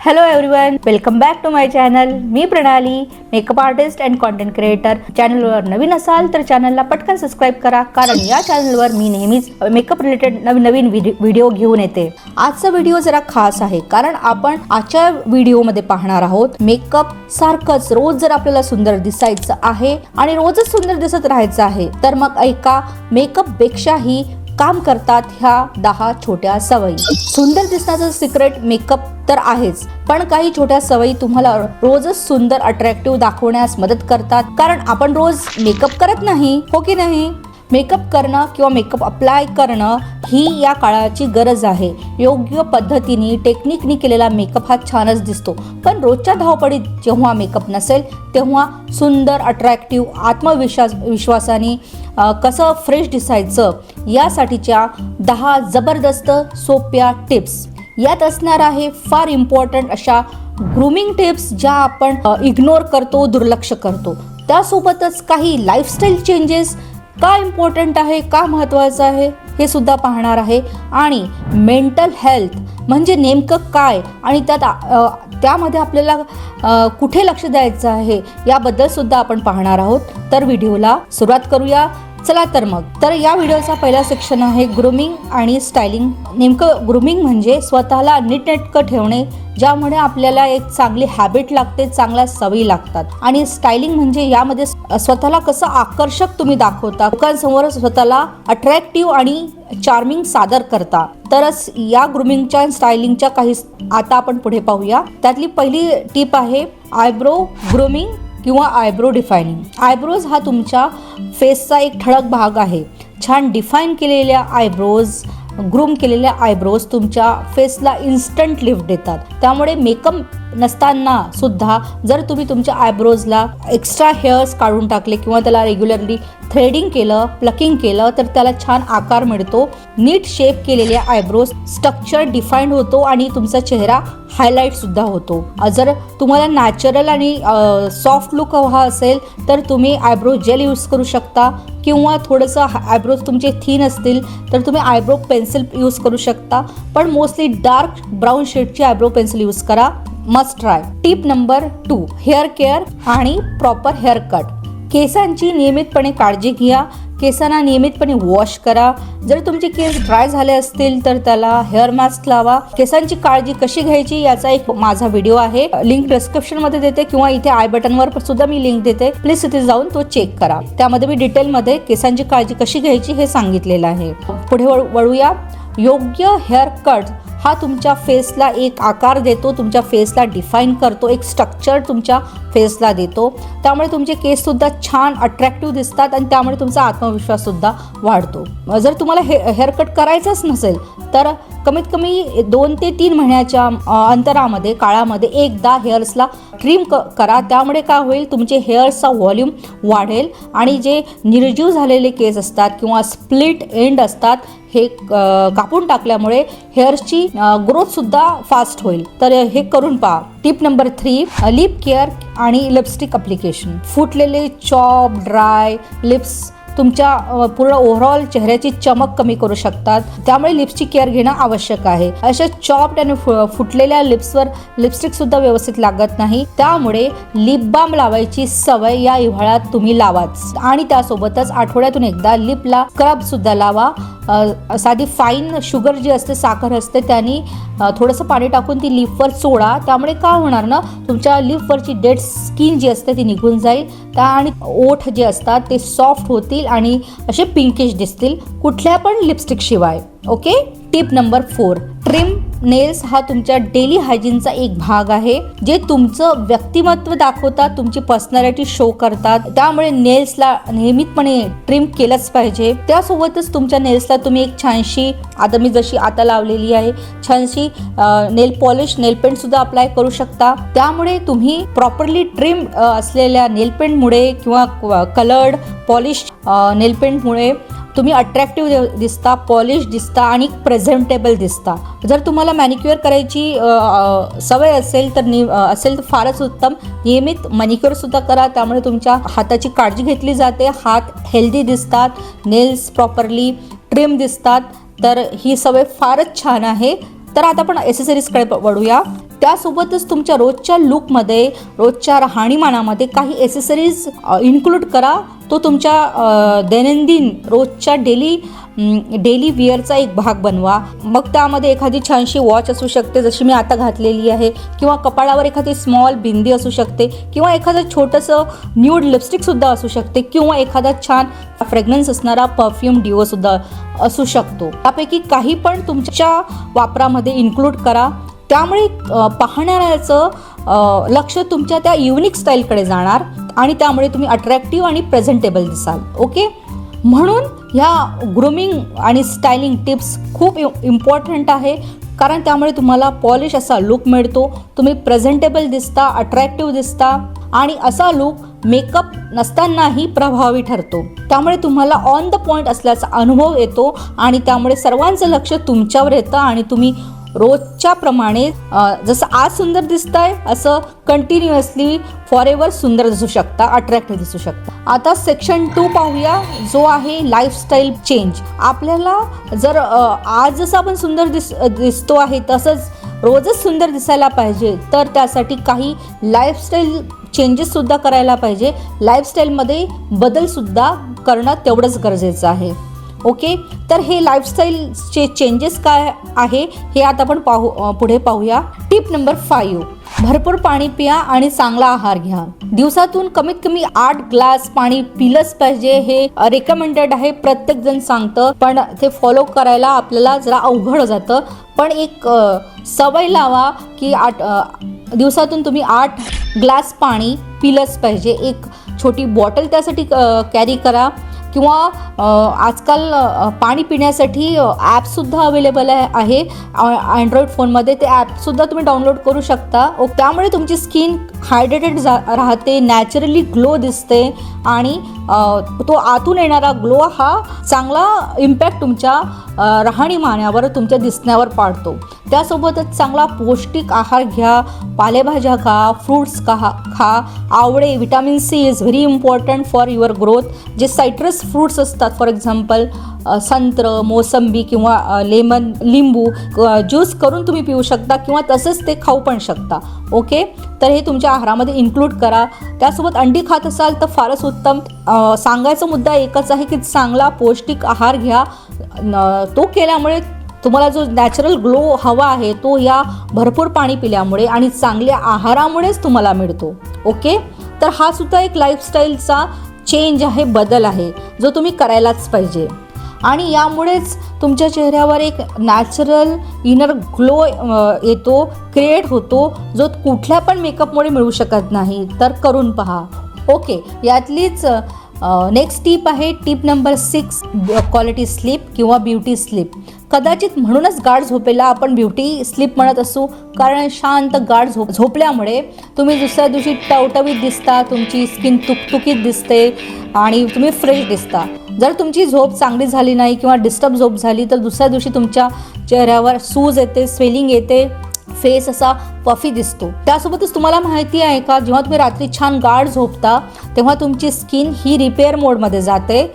Hello everyone welcome back to my channel me Pranali makeup artist and content creator चॅनलवर नवीन असाल तर चॅनलला पटकन सबस्क्राईब करा कारण या चॅनलवर मी नेहमीच मेकअप रिलेटेड नवीन नवीन व्हिडिओ घेऊन येते. आजचा व्हिडिओ जरा खास आहे कारण आपण आजच्या व्हिडिओमध्ये पाहणार आहोत मेकअप सारखंच रोज जर आपल्याला सुंदर दिसायचं आहे आणि रोजच सुंदर दिसत राहायचं आहे तर मग ऐका मेकअप पेक्षाही काम करतात ह्या दहा छोट्या सवयी. सुंदर दिसण्याचं सिक्रेट मेकअप तर आहेच पण काही छोट्या सवयी तुम्हाला रोजच सुंदर अट्रॅक्टिव्ह दाखवण्यास मदत करतात. कारण आपण रोज मेकअप करत नाही हो की नाही? मेकअप करणं किंवा मेकअप अप्लाय करणं ही या काळाची गरज आहे. योग्य पद्धतीने टेक्निकनी केलेला मेकअप हा छानच दिसतो. पण रोजच्या धावपडीत जेव्हा मेकअप नसेल तेव्हा सुंदर अट्रॅक्टिव्ह आत्मविश्वास विश्वासाने कसं फ्रेश दिसायचं यासाठीच्या दहा जबरदस्त सोप्या टिप्स यात असणार आहे फार इम्पॉर्टंट अशा ग्रूमिंग टिप्स ज्या आपण इग्नोर करतो दुर्लक्ष करतो. त्यासोबतच काही लाईफस्टाईल चेंजेस का इम्पॉर्टंट आहे का महत्त्वाचं आहे हे सुद्धा पाहणार आहे. आणि मेंटल हेल्थ म्हणजे नेमकं काय? आणि त्यात त्यामध्ये आपल्याला कुठे लक्ष द्यायचं आहे? याबद्दल सुद्धा आपण पाहणार आहोत. तर व्हिडिओला सुरुवात करूया. चला तर मग. तर या व्हिडिओचा पहिला सेक्शन आहे ग्रुमिंग आणि स्टायलिंग नेमकं ग्रुमिंग म्हणजे स्वतःला नीटनेटकं ठेवणे ज्यामुळे आपल्याला एक चांगली हॅबिट लागते चांगल्या सवयी लागतात. आणि स्टायलिंग म्हणजे यामध्ये स्वतःला कसं आकर्षक तुम्ही दाखवता लोकांसमोर स्वतःला अट्रॅक्टिव्ह आणि चार्मिंग सादर करता. तरच या ग्रुमिंगच्या स्टायलिंगच्या काही आता आपण पुढे पाहूया. त्यातली पहिली टीप आहे आयब्रो ग्रुमिंग किंवा आयब्रो डिफायनिंग. आयब्रोज हा तुमच्या फेसचा एक ठळक भाग आहे. छान डिफाईन केलेल्या आयब्रोज ग्रूम केलेल्या आयब्रोज तुमच्या फेसला इन्स्टंट लिफ्ट देतात. त्यामुळे मेकअप नसताना सुद्धा जर तुम्ही तुमच्या आयब्रोजला एक्स्ट्रा हेअर्स काढून टाकले किंवा त्याला रेग्युलरली थ्रेडिंग केलं प्लकिंग केलं तर त्याला छान आकार मिळतो. नीट शेप केलेले आयब्रोज स्ट्रक्चर डिफाईंड होतो आणि तुमचा चेहरा हायलाईट सुद्धा होतो. जर तुम्हाला नॅचरल आणि सॉफ्ट लुक हवा असेल तर तुम्ही आयब्रो जेल यूज करू शकता. किंवा थोडंसं आयब्रोज तुमचे थीन असतील तर तुम्ही आयब्रो पेन्सिल यूज करू शकता. पण मोस्टली डार्क ब्राऊन शेडची आयब्रो पेन्सिल यूज करा. Must try tip number two hair care आणि प्रॉपर हेअर कट. केसांची नियमितपणे काळजी घ्या. केसांना नियमितपणे वॉश करा. जर तुमचे केस ड्राय झाले असतील तर त्याला हेअर मास्क लावा. केसांची काळजी कशी घ्यायची याचा एक माझा व्हिडिओ आहे. लिंक डिस्क्रिप्शनमध्ये देते किंवा इथे आय बटनवर सुद्धा मी लिंक देते. प्लीज तिथे जाऊन तो चेक करा. त्यामध्ये मी डिटेलमध्ये केसांची काळजी कशी घ्यायची हे सांगितलेलं आहे. पुढे वळूया. योग्य हेअर कट हा तुमच्या फेसला एक आकार देतो तुमच्या फेसला डिफाईन करतो एक स्ट्रक्चर तुमच्या फेसला देतो. त्यामुळे तुमचे केससुद्धा छान अट्रॅक्टिव्ह दिसतात आणि त्यामुळे तुमचा आत्मविश्वाससुद्धा वाढतो. जर तुम्हाला हे हेअरकट करायचंच नसेल तर कमीत कमी दोन ते तीन महिन्याच्या अंतरामध्ये काळामध्ये एकदा हेअर्सला ट्रिम क करा. त्यामुळे काय होईल तुमचे हेअर्सचा व्हॉल्यूम वाढेल आणि जे निर्जीव झालेले केस असतात किंवा स्प्लिट एंड असतात हे कापून टाकल्यामुळे हेअर्सची ग्रोथसुद्धा फास्ट होईल. तर हे करून पहा. Tip number three lip care आणि लिपस्टिक अप्लिकेशन फुटलेले चॉप ड्राय लिप्स तुमच्या पूर्ण ओव्हरऑल चेहऱ्याची चमक कमी करू शकतात. त्यामुळे लिप्सची केअर घेणं आवश्यक आहे. अशा चॉप्ड आणि फु- फुटलेल्या लिप्सवर लिपस्टिक सुद्धा व्यवस्थित लागत नाही. त्यामुळे लिप बाम लावायची सवय या हिवाळ्यात तुम्ही लावाच. आणि त्यासोबतच आठवड्यातून एकदा लिपला स्क्रब सुद्धा लावा. साधी फाईन शुगर जी असते साखर असते त्यांनी थोडंसं पाणी टाकून ती लिपवर सोडा. त्यामुळे काय होणार ना तुमच्या लिपवरची डेड स्किन जी असते ती निघून जाईल. त्या आणि ओठ जे असतात ते सॉफ्ट होतील. आणि असे पिंकिश दिसतील कुठल्या पण लिपस्टिक शिवाय. Okay tip number four trim nails हा तुमच्या डेली हायजीनचा एक भाग आहे जे तुमचं व्यक्तिमत्व दाखवतात तुमची पर्सनॅलिटी शो करतात. त्यामुळे नेल्सला नियमितपणे ट्रिम केलंच पाहिजे. त्यासोबतच तुमच्या नेल्सला तुम्ही एक छानशी आता मी जशी आता लावलेली आहे छानशी नेल पॉलिश नेल पेंट सुद्धा अप्लाय करू शकता. त्यामुळे तुम्ही प्रॉपरली ट्रिम असलेल्या नेल पेंटमुळे किंवा कलर्ड पॉलिश नेल पेंटमुळे तुम्ही अट्रॅक्टिव्ह दिसता पॉलिश दिसता आणि प्रेझेंटेबल दिसता. जर तुम्हाला मॅनिक्युअर करायची सवय असेल तर नि असेल तर फारच उत्तम. नियमित मॅनिक्युअरसुद्धा करा त्यामुळे तुमच्या हाताची काळजी घेतली जाते. हात हेल्दी दिसतात नेल्स प्रॉपरली ट्रिम दिसतात तर ही सवय फारच छान आहे. तर आता आपण एसेसरीजकडे वळूया. त्यासोबतच तुमच्या रोजच्या लुकमध्ये रोजच्या राहणीमानामध्ये काही एसेसरीज इन्क्लूड करा. तो तुमच्या दैनंदिन रोजच्या डेली डेली विअरचा एक भाग बनवा. मग त्यामध्ये एखादी छानशी वॉच असू शकते जशी मी आता घातलेली आहे. किंवा कपाळावर एखादी स्मॉल बिंदी असू शकते. किंवा एखादं छोटंसं न्यूड लिपस्टिकसुद्धा असू शकते. किंवा एखादा छान फ्रेग्रन्स असणारा परफ्यूम डिओसुद्धा असू शकतो. त्यापैकी काही पण तुमच्या वापरामध्ये इन्क्लूड करा. त्यामुळे पाहणाऱ्याचं लक्ष तुमच्या त्या युनिक स्टाईलकडे जाणार आणि त्यामुळे तुम्ही अट्रॅक्टिव्ह आणि प्रेझेंटेबल दिसाल. ओके म्हणून ह्या ग्रूमिंग आणि स्टायलिंग टिप्स खूप इम्पॉर्टंट आहे. कारण त्यामुळे तुम्हाला पॉलिश असा लुक मिळतो. तुम्ही प्रेझेंटेबल दिसता अट्रॅक्टिव्ह दिसता आणि असा लुक मेकअप नसतानाही प्रभावी ठरतो. त्यामुळे तुम्हाला ऑन द पॉईंट असल्याचा अनुभव येतो आणि त्यामुळे सर्वांचं लक्ष तुमच्यावर येतं आणि तुम्ही रोजच्या प्रमाणे जसं आज सुंदर दिसताय असं कंटिन्युअसली फॉर एव्हर सुंदर दिसू शकता अट्रॅक्टिव्ह दिसू शकता. आता सेक्शन टू पाहूया जो आहे लाईफस्टाईल चेंज आपल्याला जर आज जसं आपण सुंदर दिस दिसतो आहे तसंच रोजच सुंदर दिसायला पाहिजे तर त्यासाठी काही लाईफस्टाईल चेंजेससुद्धा करायला पाहिजे. लाईफस्टाईलमध्ये बदलसुद्धा करणं तेवढंच गरजेचं आहे. ओके? तर हे लाईफस्टाईलचे चेंजेस काय आहे हे आता आपण पाहू पुढे पाहूया. टिप नंबर फाईव्ह भरपूर पाणी पिया आणि चांगला आहार घ्या. दिवसातून कमीत कमी आठ ग्लास पाणी पिलंच पाहिजे हे रेकमेंडेड आहे प्रत्येक जण सांगतं. पण ते फॉलो करायला आपल्याला जरा अवघड जातं. पण एक सवय लावा की आठ दिवसातून तुम्ही आठ ग्लास पाणी पिलंच पाहिजे. एक छोटी बॉटल त्यासाठी कॅरी करा. किंवा आजकाल पाणी पिण्यासाठी ॲपसुद्धा अवेलेबल आहे अँड्रॉइड फोनमध्ये ते ॲपसुद्धा तुम्ही डाउनलोड करू शकता. ओ, त्यामुळे तुमची स्किन हायड्रेटेड जा राहते नॅचरली ग्लो दिसते आणि तो आतून येणारा ग्लो हा चांगला इम्पॅक्ट तुमच्या राहणीमानावर तुमच्या दिसण्यावर पाडतो. त्यासोबतच चांगला पौष्टिक आहार घ्या पालेभाज्या खा फ्रूट्स खा खा. आवळे vitamin C is very important for your growth जे सायट्रस फ्रूट्स असतात फॉर एक्झाम्पल संत्र मोसंबी किंवा लेमन लिंबू ज्यूस करून तुम्ही पिऊ शकता किंवा तसंच ते खाऊ पण शकता. ओके? तर हे तुमच्या आहारामध्ये इन्क्लूड करा. त्यासोबत अंडी खात असाल तर फारच उत्तम. सांगायचा मुद्दा एकच आहे की चांगला पौष्टिक आहार घ्या. तो केल्यामुळे तुम्हाला जो नॅचरल ग्लो हवा आहे तो या भरपूर पाणी पिल्यामुळे आणि चांगल्या आहारामुळेच तुम्हाला मिळतो. ओके तर हा सुद्धा एक लाईफस्टाईलचा चेंज आहे बदल आहे जो तुम्ही करायलाच पाहिजे. आणि यामुळेच तुमच्या चेहऱ्यावर एक नॅचरल इनर ग्लो येतो क्रिएट होतो जो कुठल्या पण मेकअपमुळे मिळू शकत नाही. तर करून पहा. ओके यातलीच नेक्स्ट टीप आहे tip number six quality sleep किंवा ब्युटी स्लीप कदाचित म्हणूनच गाढ झोपेला आपण ब्युटी स्लीप म्हणत असू कारण शांत गाढ झोप झोपल्यामुळे तुम्ही दुसऱ्या दिवशी टवटवीत दिसता तुमची स्किन तुकतुकीत दिसते आणि तुम्ही फ्रेश दिसता. जर तुमची झोप चांगली झाली नाही किंवा डिस्टर्ब झोप झाली तर दुसऱ्या दिवशी तुमच्या चेहऱ्यावर सूज येते स्वेलिंग येते. फेस असा पफी दिसतो. त्यासोबतच तुम्हाला माहिती आहे का जेव्हा तुम्ही रात्री छान गाढ झोपता तेव्हा तुमची स्किन ही रिपेअर मोडमध्ये जाते.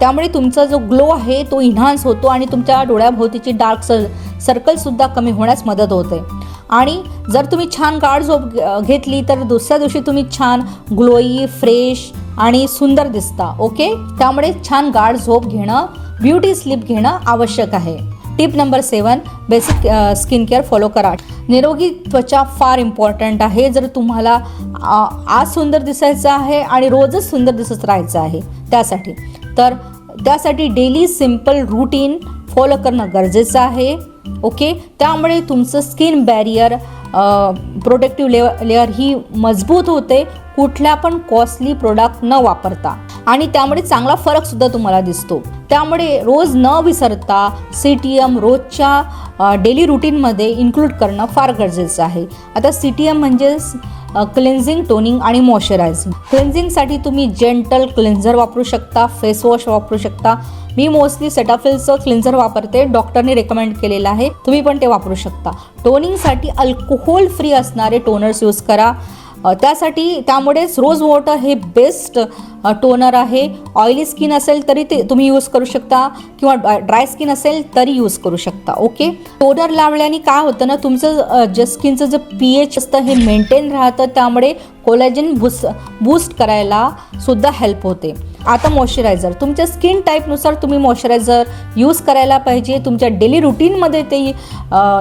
त्यामुळे तुमचा जो ग्लो आहे तो इन्हान्स होतो आणि तुमच्या डोळ्याभोवतीची डार्क सर सर्कलसुद्धा कमी होण्यास मदत होते. आणि जर तुम्ही छान गाढ झोप घेतली तर दुसऱ्या दिवशी तुम्ही छान ग्लोई फ्रेश आणि सुंदर दिसता ओके त्यामुळे छान गाढ झोप घेणं ब्युटी स्लीप घेणं आवश्यक आहे. Tip number seven basic skin care follow करा. निरोगी त्वचा फार इम्पॉर्टंट आहे. जर तुम्हाला आज सुंदर दिसायचं आहे आणि रोजच सुंदर दिसत राहायचं आहे त्यासाठी. तर त्यासाठी डेली सिंपल रूटीन फॉलो करणं गरजेचं आहे. ओके त्यामुळे तुमचं skin barrier protective layer layer ही मजबूत होते. कुठल्या पण कॉस्टली प्रोडक्ट न वापरता. आणि त्यामुळे चांगला फरकसुद्धा तुम्हाला दिसतो. त्यामुळे रोज न विसरता सी टी एम रोजच्या डेली रुटीनमध्ये इन्क्लूड करणं फार गरजेचं आहे. आता सी टी एम म्हणजेच क्लेन्झिंग टोनिंग आणि मॉइश्चरायझिंग क्लेन्झिंगसाठी तुम्ही जेंटल क्लेन्झर वापरू शकता फेस वॉश वापरू शकता. मी मोस्टली सेटाफिलचं क्लिन्झर वापरते डॉक्टरने रेकमेंड केलेलं आहे. तुम्ही पण ते वापरू शकता. टोनिंगसाठी अल्कोहोल फ्री असणारे टोनर्स यूज करा. त्यासाठी त्यामुळेच रोज वॉटर हे बेस्ट टोनर आहे. ऑइली स्किन असेल तरी ते तुम्ही यूज करू शकता किंवा ड्राय स्किन असेल तरी यूज करू शकता ओके? टोनर लावल्याने काय होतं ना तुमचं जे स्किनचं जे पी एच असतं हे मेंटेन राहतं त्यामुळे कोलॅजन बूस बूस्ट करायला सुद्धा हेल्प होते. आता मॉइश्चरायझर तुमच्या स्किन टाईपनुसार तुम्ही मॉइश्चरायझर यूज करायला पाहिजे. तुमच्या डेली रुटीनमध्ये ते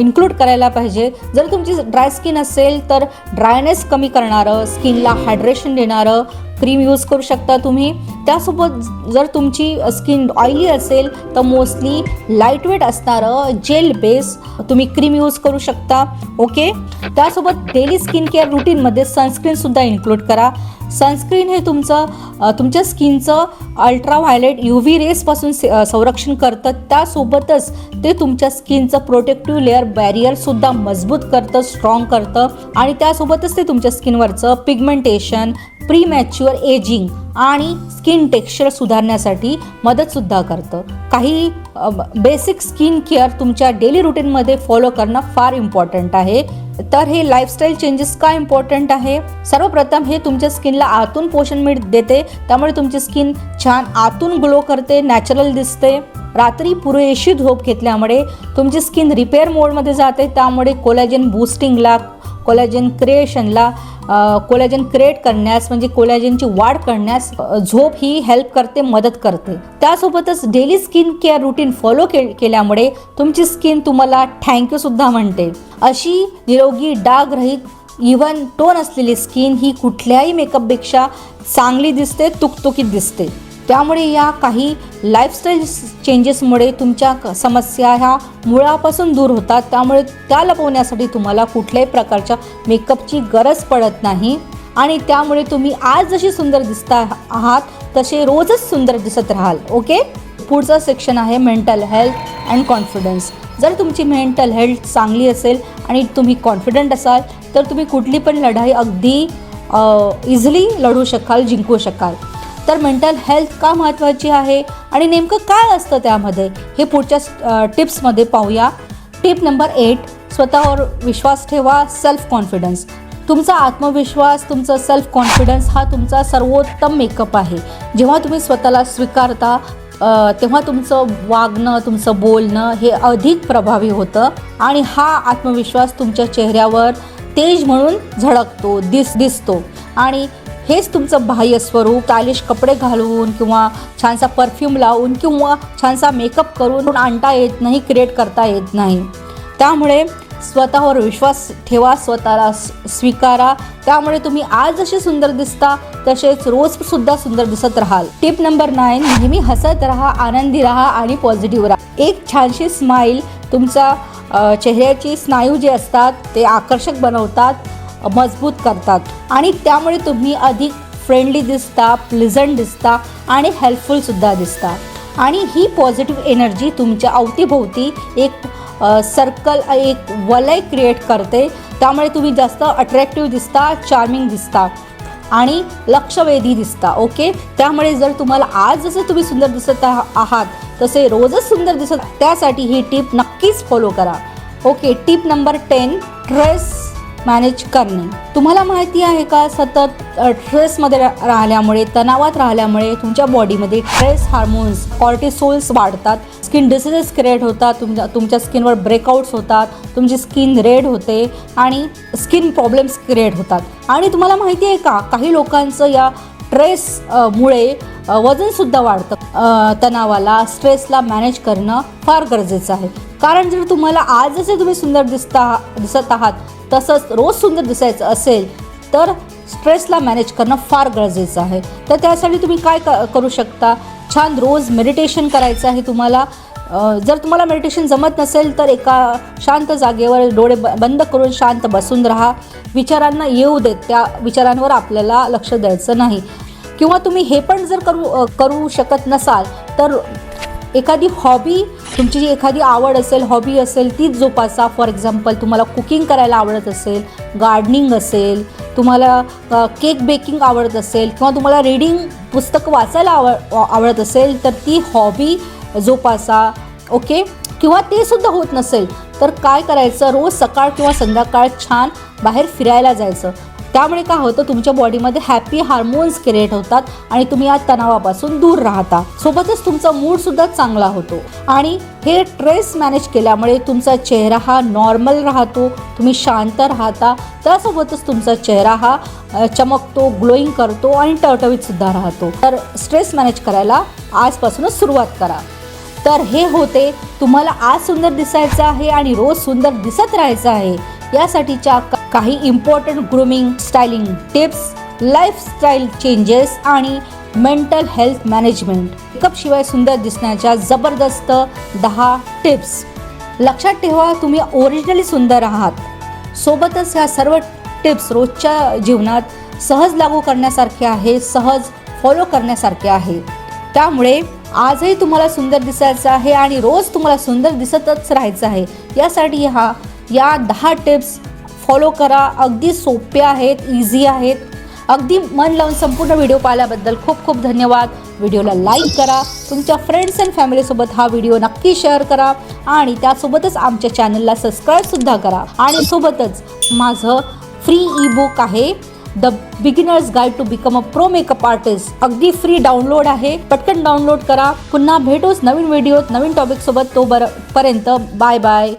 इन्क्लूड करायला पाहिजे. जर तुमची ड्राय स्किन असेल तर ड्रायनेस कमी करणारं स्किनला हायड्रेशन देणारं क्रीम यूज करू शकता तुम्ही. त्यासोबत जर तुमची स्किन ऑइली असेल तर मोस्टली लाईटवेट असणारं जेल बेस तुम्ही क्रीम यूज करू शकता. ओके त्यासोबत डेली स्किन केअर रुटीनमध्ये सनस्क्रीनसुद्धा इन्क्लूड करा. सनस्क्रीन हे तुमचं तुमच्या स्किनचं अल्ट्रा व्हायलेट यू व्ही रेसपासून संरक्षण करतं. त्यासोबतच ते तुमच्या स्किनचं प्रोटेक्टिव्ह लेअर बॅरियरसुद्धा मजबूत करतं स्ट्रॉंग करतं. आणि त्यासोबतच ते तुमच्या स्किनवरचं पिगमेंटेशन प्री मॅच्युअर एजिंग आणि स्किन टेक्स्चर सुधारण्यासाठी मदतसुद्धा करतं. काही बेसिक स्किन केअर तुमच्या डेली रुटीनमध्ये फॉलो करणं फार इम्पॉर्टंट आहे. तर हे लाईफस्टाईल चेंजेस का इम्पॉर्टंट आहे? सर्वप्रथम हे तुमच्या स्किनला आतून पोषण मिळ देते त्यामुळे तुमची स्किन छान आतून ग्लो करते नॅचरल दिसते. रात्री पुरेशी झोप घेतल्यामुळे तुमची स्किन रिपेअर मोडमध्ये जाते त्यामुळे कोलॅजन बूस्टिंगला कोलॅजन क्रिएशनला कोलॅजन क्रिएट करण्यास म्हणजे कोलॅजनची वाढ करण्यास झोप ही हेल्प करते मदत करते. त्यासोबतच daily skin care routine follow के केल्यामुळे तुमची स्किन तुम्हाला थँक्यू सुद्धा म्हणते. अशी निरोगी डागरहित इव्हन टोन असलेली स्किन ही कुठल्याही मेकअपपेक्षा चांगली दिसते तुकतुकीत दिसते. त्यामुळे या काही लाईफस्टाईल चेंजेसमुळे तुमच्या क- समस्या ह्या मुळापासून दूर होतात. त्यामुळे त्या लपवण्यासाठी तुम्हाला कुठल्याही प्रकारच्या मेकअपची गरज पडत नाही. आणि त्यामुळे तुम्ही आज जशी सुंदर दिसता आहात तसे रोजच सुंदर दिसत राहाल. ओके पुढचं सेक्शन आहे मेंटल हेल्थ अँड कॉन्फिडन्स जर तुमची मेंटल हेल्थ चांगली असेल आणि तुम्ही कॉन्फिडंट असाल तर तुम्ही कुठली पण लढाई अगदी इझिली लढू शकाल जिंकू शकाल. तर मेंटल हेल्थ का महत्त्वाची आहे आणि नेमकं काय असतं त्यामध्ये? हे पुढच्या टिप्समध्ये पाहूया. टिप नंबर एट स्वतःवर विश्वास ठेवा सेल्फ कॉन्फिडन्स तुमचा आत्मविश्वास तुमचा सेल्फ कॉन्फिडन्स हा तुमचा सर्वोत्तम मेकअप आहे. जेव्हा तुम्ही स्वतःला स्वीकारता तेव्हा तुमचं वागणं तुमचं बोलणं हे अधिक प्रभावी होतं आणि हा आत्मविश्वास तुमच्या चेहऱ्यावर तेज म्हणून झळकतो दिस दिसतो. आणि हेच तुमचं बाह्य स्वरूप स्टायलिश कपडे घालून किंवा छानसा परफ्यूम लावून किंवा छानसा मेकअप करून आणता येत नाही क्रिएट करता येत नाही. त्यामुळे स्वतःवर विश्वास ठेवा स्वतःला स्वीकारा. त्यामुळे तुम्ही आज जसे सुंदर दिसता तसेच रोज सुद्धा सुंदर दिसत राहाल. टिप नंबर नाईन नेहमी हसत राहा आनंदी राहा आणि पॉझिटिव्ह राहा. एक छानशी स्माईल तुमचा चेहऱ्याची स्नायू जे असतात ते आकर्षक बनवतात. मजबूत करतात. आणि त्यामुळे तुम्ही अधिक फ्रेंडली दिसता प्लिझंट दिसता आणि हेल्पफुलसुद्धा दिसता. आणि ही पॉझिटिव्ह एनर्जी तुमच्या अवतीभोवती एक सर्कल एक वलय क्रिएट करते. त्यामुळे तुम्ही जास्त अट्रॅक्टिव्ह दिसता चार्मिंग दिसता आणि लक्षवेधी दिसता ओके त्यामुळे जर तुम्हाला आज जसं तुम्ही सुंदर दिसत आहा- आहात तसे रोजच सुंदर दिसत त्यासाठी ही टीप नक्कीच फॉलो करा. Okay tip number ten stress manage करणे. तुम्हाला माहिती आहे का सतत स्ट्रेसमध्ये रा- राहिल्यामुळे तणावात राहिल्यामुळे तुमच्या बॉडीमध्ये स्ट्रेस हार्मोन्स कॉर्टिसोल्स वाढतात. स्किन डिसीजेस क्रिएट होतात तुमच्या तुमच्या स्किनवर ब्रेकआउट्स होतात तुमची स्किन रेड होते आणि स्किन प्रॉब्लेम्स क्रिएट होतात. आणि तुम्हाला माहिती आहे का काही लोकांचं या स्ट्रेसमुळे मुळे वजनसुद्धा वाढतं. तणावाला स्ट्रेसला मॅनेज करणं फार गरजेचं आहे. कारण जर तुम्हाला आज जसे तुम्ही सुंदर दिसता दिसत आहात तसंच रोज सुंदर दिसायचं असेल तर स्ट्रेसला मॅनेज करणं फार गरजेचं आहे. तर त्यासाठी तुम्ही काय क करू शकता? छान रोज मेडिटेशन करायचं आहे तुम्हाला. जर तुम्हाला मेडिटेशन जमत नसेल तर एका शांत जागेवर डोळे ब बंद करून शांत बसून राहा. विचारांना येऊ देत त्या विचारांवर आपल्याला लक्ष द्यायचं नाही. किंवा तुम्ही हे पण जर करू करू शकत नसाल तर एखादी हॉबी तुमची जी एखादी आवड असेल हॉबी असेल तीच जोपासा. फॉर एक्झाम्पल तुम्हाला कुकिंग करायला आवडत असेल गार्डनिंग असेल तुम्हाला केक बेकिंग आवडत असेल किंवा तुम्हाला रीडिंग पुस्तकं वाचायला आवड आवडत असेल तर ती हॉबी जोपासा. ओके किंवा ते सुद्धा होत नसेल तर काय करायचं? रोज सकाळ किंवा संध्याकाळ छान बाहेर फिरायला जायचं. त्यामुळे काय होतं तुमच्या बॉडीमध्ये हॅपी हार्मोन्स क्रिएट होतात आणि तुम्ही या तणावापासून दूर राहता. सोबतच तुमचा मूड सुद्धा चांगला होतो. आणि हे स्ट्रेस मॅनेज केल्यामुळे तुमचा चेहरा हा नॉर्मल राहतो तुम्ही शांत राहता. त्यासोबतच तुमचा चेहरा हा चमकतो ग्लोईंग करतो आणि टवटवीत सुद्धा राहतो. तर स्ट्रेस मॅनेज करायला आजपासूनच सुरुवात करा. तर हे होते तुम्हाला आज सुंदर दिसायचं आहे आणि रोज सुंदर दिसत राहायचं आहे. यासाठीच्या काही important grooming styling tips lifestyle changes आणि मेंटल हेल्थ मॅनेजमेंट मेकअप शिवाय सुंदर दिसण्याच्या जबरदस्त दहा टिप्स लक्षात ठेवा तुम्ही ओरिजिनली सुंदर आहात. सोबतच ह्या सर्व टिप्स रोजच्या जीवनात सहज लागू करण्यासारखे आहे सहज फॉलो करण्यासारखे आहे. त्यामुळे आजही तुम्हाला सुंदर दिसायचं आहे आणि रोज तुम्हाला सुंदर दिसतच राहायचं आहे. यासाठी हा या दहा टिप्स फॉलो करा. अगदी सोपे आहेत इझी आहेत. अगदी मन लावून संपूर्ण व्हिडिओ पाहिल्याबद्दल खूप खूप धन्यवाद. व्हिडिओला लाईक करा. तुमच्या फ्रेंड्स अँड फॅमिलीसोबत हा व्हिडिओ नक्की शेअर करा. आणि त्यासोबतच आमच्या चॅनलला सबस्क्राईबसुद्धा करा. आणि सोबतच माझं फ्री ई बुक आहे. The beginner's guide to become a pro makeup artist अगदी फ्री डाउनलोड आहे. पटकन डाउनलोड करा. पुन्हा भेटूच नवीन व्हिडिओत नवीन टॉपिकसोबत तो बर पर्यंत. Bye bye